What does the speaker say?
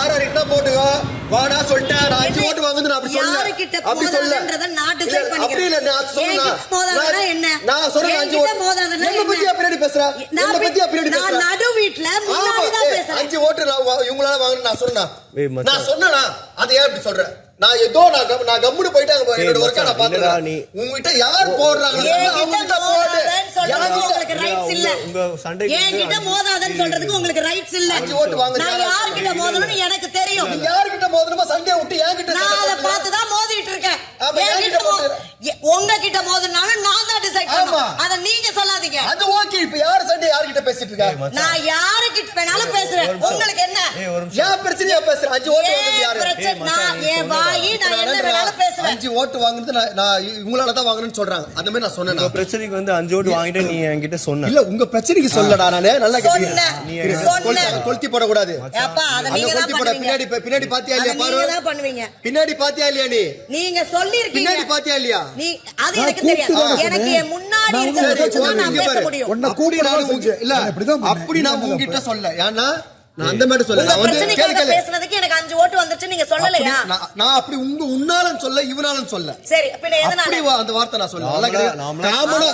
வார ரிட்டா போட்டுக்கோ. வாடா சொல்லிட்டேன். நான் அஞ்சு? ஓட்டு வாங்குது நான் அப்படி சொல்லல யாருக்கிட்ட அப்படி மோதாதன்றதை நான் decide இல்ல, அப்படி இல்ல நான் பண்ணிக்கிறேன். சொன்னா என்ன? நான் சொன்ன அஞ்சு ஓட்டு. என்ன பத்தியா என்ன? பின்னாடி பேசுற? நான் என்ன பத்தியா பின்னாடி நான் பேசுற? நடு வீட்ல முன்னாடி தான் பேசுறேன். அஞ்சு ஓட்டு நான் இவங்களால வாங்கணும் நான் சொன்னா. நான் சொன்னனா? அதை ஏன் இப்படி சொல்றேன் நான் ஏதோ நான் நான் கம்முனு போயிட்டு அங்க என்னோட ஒர்க்கை நான் நீ- உங்ககிட்ட யார் போடுறாங்க? என்கிட்ட அவங்ககிட்ட போடு மோதாதன்னு சொல்றதுக்கு உங்களுக்கு யார்கிட்ட- rights இல்ல. உங்க- உங்க என்கிட்ட மோதாதன்னு சொல்றதுக்கு உங்களுக்கு இல்ல. நான்? யார்கிட்ட மோதணும்னு எனக்கு தெரியும் நீ யார்கிட்ட மோதணுமோ சண்டையை விட்டு என்கிட்ட நான் சண்டை அதை போட்டுக்க. பார்த்து தான் மோதிட்டு இருக்கேன் என்கிட்ட உங்ககிட்ட மோதுனாலும் நான் தான் டிசைட். பண்ணணும் அதை நீங்க சொல்லாதீங்க அது ஓகே இப்ப யார் சண்டை யார்கிட்ட பேசிட்டு இருக்கா. நான் யாருக்கிட்ட வேணாலும் பேசுறேன். உங்களுக்கு என்ன. ஏன் பிரச்சனையா பேசுறேன் அஞ்சு ஓட்டு ஏன் யாரு பிரச்சனை? நான் நீ என் அஞ்சு ஓட்டு வாங்குறது நான் நான் உங்களால தான் வாங்கணும்னு சொல்றாங்க. அந்த மாதிரி நான் சொன்னேன் உங்க நான். பிரச்சனைக்கு வந்து அஞ்சு ஓட்டு வாங்கிட்டு நீ என்கிட்ட சொன்ன. இல்ல உங்க பிரச்சனைக்கு சொல்லடா நானு. நல்லா கேட்டீங்க. கொளுத்தி- கொளுத்தி போட. பின்னாடி பின்னாடி பாத்தியா இல்லையா? பாரு. பண்ணுவீங்க. பின்னாடி பாத்தியா இல்லையா நீ? நீங்க சொல்லிருக்கீங்க பின்னாடி பாத்தியா இல்லையா? நீ அது எனக்கு தெரியாது. எனக்கு முன்னாடி இருக்கிறத நான் பேச. முடியும். உன்னை அப்படி நான் இல்ல. அப்படி உங்ககிட்ட சொல்ல ஏன்னா நான் அந்த மாதிரி சொல்ல வந்து கேளு பிரச்சனைக்காக கேளு பேசுனதுக்கு எனக்கு அஞ்சு ஓட்டு வந்துச்சு நீங்க சொல்லலையா? நான் அப்படி உங்க உன்னாலும் சொல்ல இவனாலும் சொல்ல. சரி பின்ன எதனால? அந்த வார்த்தை நான் சொல்ல காமனா